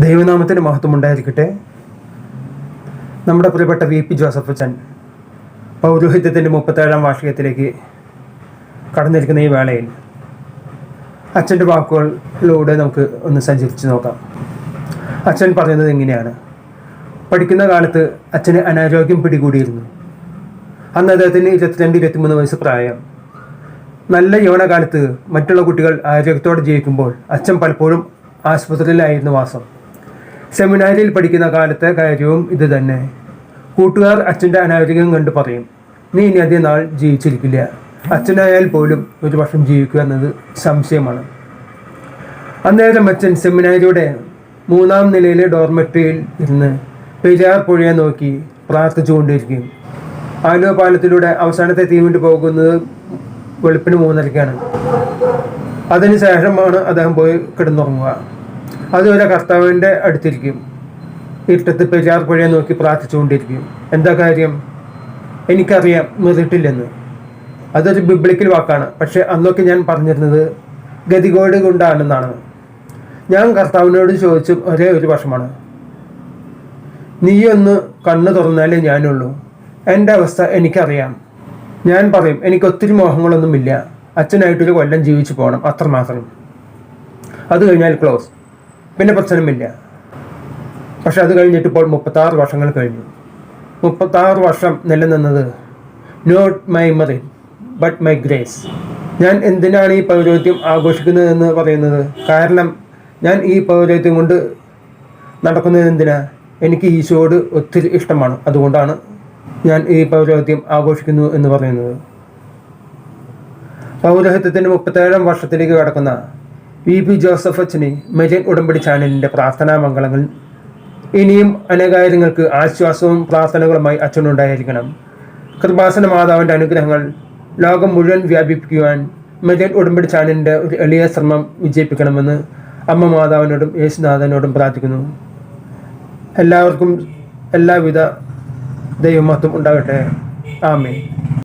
ദൈവനാമത്തിന് മഹത്വം ഉണ്ടായിരിക്കട്ടെ നമ്മുടെ പ്രിയപ്പെട്ട വി. പി. ജോസഫ് അച്ഛൻ പൗരോഹിത്യത്തിന്റെ മുപ്പത്തേഴാം വാർഷികത്തിലേക്ക് കടന്നിരിക്കുന്ന ഈ വേളയിൽ അച്ഛന്റെ വാക്കുകളിലൂടെ നമുക്ക് ഒന്ന് സഞ്ചരിച്ച് നോക്കാം. അച്ഛൻ പറയുന്നത് എങ്ങനെയാണ് പഠിക്കുന്ന കാലത്ത് അച്ഛന് അനാരോഗ്യം പിടികൂടിയിരുന്നു. അന്ന് അദ്ദേഹത്തിന് ഇരുപത്തിരണ്ട് ഇരുപത്തിമൂന്ന് വയസ്സ് പ്രായം. നല്ല യൗവനകാലത്ത് മറ്റുള്ള കുട്ടികൾ ആരോഗ്യത്തോടെ ജീവിക്കുമ്പോൾ അച്ഛൻ പലപ്പോഴും ആശുപത്രിയിലായിരുന്നു വാസം. സെമിനാരിയിൽ പഠിക്കുന്ന കാലത്തെ കാര്യവും ഇത് തന്നെ. കൂട്ടുകാർ അച്ഛന്റെ അനാരോഗ്യം കണ്ട് പറയും നീ ഇനി അധികം നാൾ ജീവിച്ചിരിക്കില്ല. അച്ഛനായാൽ പോലും ഒരു വർഷം ജീവിക്കുക എന്നത് സംശയമാണ്. അന്നേരം അച്ഛൻ സെമിനാരിയുടെ മൂന്നാം നിലയിലെ ഡോർമെറ്ററിയിൽ ഇരുന്ന് പെരിയാർ പുഴയെ നോക്കി പ്രാർത്ഥിച്ചുകൊണ്ടിരിക്കും ആലുവ പാലത്തിലൂടെ അവസാനത്തെ തീവിട്ട് പോകുന്നത് വെളുപ്പിന് മൂന്നരയ്ക്കാണ് അതിനുശേഷമാണ് അദ്ദേഹം പോയി കിടന്നുറങ്ങുക. അതുവരെ കർത്താവിന്റെ അടുത്തിരിക്കും. ഇരുട്ടത്ത് പെരിയാർ പുഴയെ നോക്കി പ്രാർത്ഥിച്ചുകൊണ്ടിരിക്കും. എന്താ കാര്യം? എനിക്കറിയാം നിറിട്ടില്ലെന്ന് അതൊരു ബിബ്ലിക്കൽ വാക്കാണ്. പക്ഷെ അന്നൊക്കെ ഞാൻ പറഞ്ഞിരുന്നത് ഗതികോട് കൊണ്ടാണെന്നാണ്. ഞാൻ കർത്താവിനോട് ചോദിച്ചു ഒരേ ഒരു വർഷമാണ് നീയൊന്ന് കണ്ണു തുറന്നാലേ ഞാനുള്ളൂ. എന്റെ അവസ്ഥ എനിക്കറിയാം. ഞാൻ പറയും എനിക്ക് ഒത്തിരി മോഹങ്ങളൊന്നുമില്ല. അച്ഛനായിട്ടൊരു കൊല്ലം ജീവിച്ചു പോകണം അത്രമാത്രം. അത് കഴിഞ്ഞാൽ ക്ലോസ്. പിന്നെ പ്രശ്നമില്ല പക്ഷെ അത് കഴിഞ്ഞിട്ട് ഇപ്പോൾ മുപ്പത്താറ് വർഷങ്ങൾ കഴിഞ്ഞു. മുപ്പത്താറ് വർഷം നിലനിന്നത് നോട്ട് മൈ മറി ബട്ട് മൈ ഗ്രേസ് ഞാൻ എന്തിനാണ് ഈ പൗരോഹിത്യം ആഘോഷിക്കുന്നതെന്ന് പറയുന്നത്? കാരണം ഞാൻ ഈ പൗരോഹിത്യം കൊണ്ട് നടക്കുന്നത് എന്തിനാ? എനിക്ക് ഈശോയോട് ഒത്തിരി ഇഷ്ടമാണ്. അതുകൊണ്ടാണ് ഞാൻ ഈ പൗരോഹിത്യം ആഘോഷിക്കുന്നു എന്ന് പറയുന്നത്. പൗരോഹിത്യത്തിന്റെ മുപ്പത്തേഴാം വർഷത്തിലേക്ക് കടക്കുന്ന വി പി ജോസഫ് അച്ഛന് മെജൻ ഉടമ്പടി ചാനലിന്റെ പ്രാർത്ഥനാ മംഗളങ്ങൾ. ഇനിയും അനേകായിരങ്ങൾക്ക് ആശ്വാസവും പ്രാർത്ഥനകളുമായി അച്ഛനുണ്ടായിരിക്കണം. കൃപാസന മാതാവിന്റെ അനുഗ്രഹങ്ങൾ ലോകം മുഴുവൻ വ്യാപിപ്പിക്കുവാൻ മെജൻ ഉടമ്പടി ചാനലിന്റെ ഒരു എളിയ ശ്രമം വിജയിപ്പിക്കണമെന്ന് അമ്മ മാതാവിനോടും യേശുനാഥനോടും പ്രാർത്ഥിക്കുന്നു. എല്ലാവർക്കും എല്ലാവിധ ദൈവമഹത്വം ഉണ്ടാകട്ടെ. ആമേ